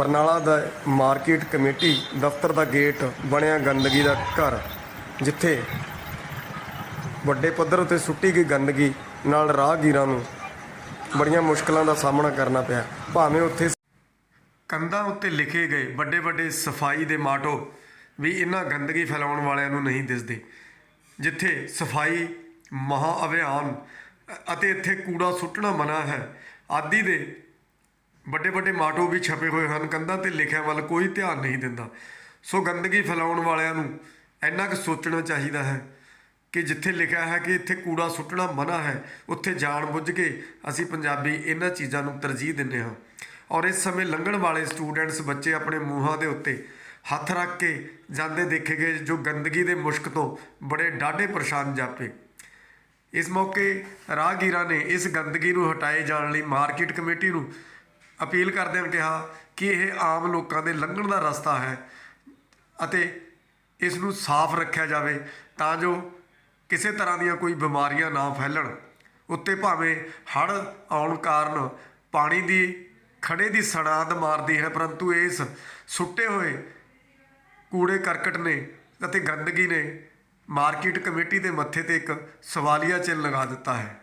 ਬਰਨਾਲਾ ਦਾ market committee ਦਫ਼ਤਰ ਦਾ gate ਬਣਿਆ ਗੰਦਗੀ ਦਾ ਘਰ, ਜਿੱਥੇ ਵੱਡੇ ਪੱਧਰ ਉਤੇ ਸੁੱਟੀ ਗਈ ਗੰਦਗੀ ਨਾਲ ਰਾਹਗੀਰਾਂ ਨੂੰ ਬੜੀਆਂ ਮੁਸ਼ਕਲਾਂ ਦਾ ਸਾਹਮਣਾ ਕਰਨਾ ਪਿਆ। ਭਾਵੇਂ ਉੱਥੇ ਕੰਧਾਂ ਉੱਤੇ ਲਿਖੇ ਗਏ ਵੱਡੇ ਵੱਡੇ ਸਫ਼ਾਈ ਦੇ ਮਾਟੋ ਵੀ ਇਹਨਾਂ ਗੰਦਗੀ ਫੈਲਾਉਣ ਵਾਲਿਆਂ ਨੂੰ ਨਹੀਂ ਦਿਸਦੇ, ਜਿੱਥੇ ਸਫ਼ਾਈ ਮਹਾ ਅਭਿਆਨ ਅਤੇ ਇੱਥੇ ਕੂੜਾ ਸੁੱਟਣਾ ਮਨਾ ਹੈ, ਆਦਿ ਦੇ ਵੱਡੇ ਵੱਡੇ ਮਾਟੋ ਵੀ ਛਪੇ ਹੋਏ ਹਨ, ਕੰਧਾਂ ਤੇ ਲਿਖਿਆ ਵੱਲ ਕੋਈ ਧਿਆਨ ਨਹੀਂ ਦਿੰਦਾ। ਸੋ ਗੰਦਗੀ ਫੈਲਾਉਣ ਵਾਲਿਆਂ ਨੂੰ ਇੰਨਾ ਕੁ ਸੋਚਣਾ ਚਾਹੀਦਾ ਹੈ ਕਿ ਜਿੱਥੇ ਲਿਖਿਆ ਹੈ ਕਿ ਇੱਥੇ ਕੂੜਾ ਸੁੱਟਣਾ ਮਨਾ ਹੈ, ਉੱਥੇ ਜਾਣ ਬੁੱਝ ਕੇ ਅਸੀਂ ਪੰਜਾਬੀ ਇਹਨਾਂ ਚੀਜ਼ਾਂ ਨੂੰ ਤਰਜੀਹ ਦਿੰਦੇ ਹਾਂ। ਔਰ ਇਸ ਸਮੇਂ ਲੰਘਣ ਵਾਲੇ ਸਟੂਡੈਂਟਸ ਬੱਚੇ ਆਪਣੇ ਮੂੰਹਾਂ ਦੇ ਉੱਤੇ ਹੱਥ ਰੱਖ ਕੇ ਜਾਂਦੇ ਦੇਖੇ ਗਏ, ਜੋ ਗੰਦਗੀ ਦੇ ਮੁਸ਼ਕ ਤੋਂ ਬੜੇ ਡਾਢੇ ਪਰੇਸ਼ਾਨ ਜਾਪੇ। ਇਸ ਮੌਕੇ ਰਾਹਗੀਰਾਂ ਨੇ ਇਸ ਗੰਦਗੀ ਨੂੰ ਹਟਾਏ ਜਾਣ ਲਈ ਮਾਰਕੀਟ ਕਮੇਟੀ ਨੂੰ ਅਪੀਲ ਕਰਦਿਆਂ ਕਿਹਾ ਕਿ ਇਹ ਆਮ ਲੋਕਾਂ ਦੇ ਲੰਘਣ ਦਾ ਰਸਤਾ ਹੈ ਅਤੇ ਇਸ ਨੂੰ ਸਾਫ਼ ਰੱਖਿਆ ਜਾਵੇ ਤਾਂ ਜੋ ਕਿਸੇ ਤਰ੍ਹਾਂ ਦੀਆਂ ਕੋਈ ਬਿਮਾਰੀਆਂ ਨਾ ਫੈਲਣ। ਉੱਤੇ ਭਾਵੇਂ ਹੜ੍ਹ ਆਉਣ ਕਾਰਨ ਪਾਣੀ ਦੀ ਖੜੇ ਦੀ ਸੜਾਂਦ ਮਾਰਦੀ ਹੈ, ਪਰੰਤੂ ਇਸ ਸੁੱਟੇ ਹੋਏ ਕੂੜੇ ਕਰਕਟ ਨੇ ਅਤੇ ਗੰਦਗੀ ਨੇ ਮਾਰਕੀਟ ਕਮੇਟੀ ਦੇ ਮੱਥੇ ਤੇ ਇੱਕ ਸਵਾਲੀਆ ਚਿੰਨ੍ਹ ਲਗਾ ਦਿੱਤਾ ਹੈ।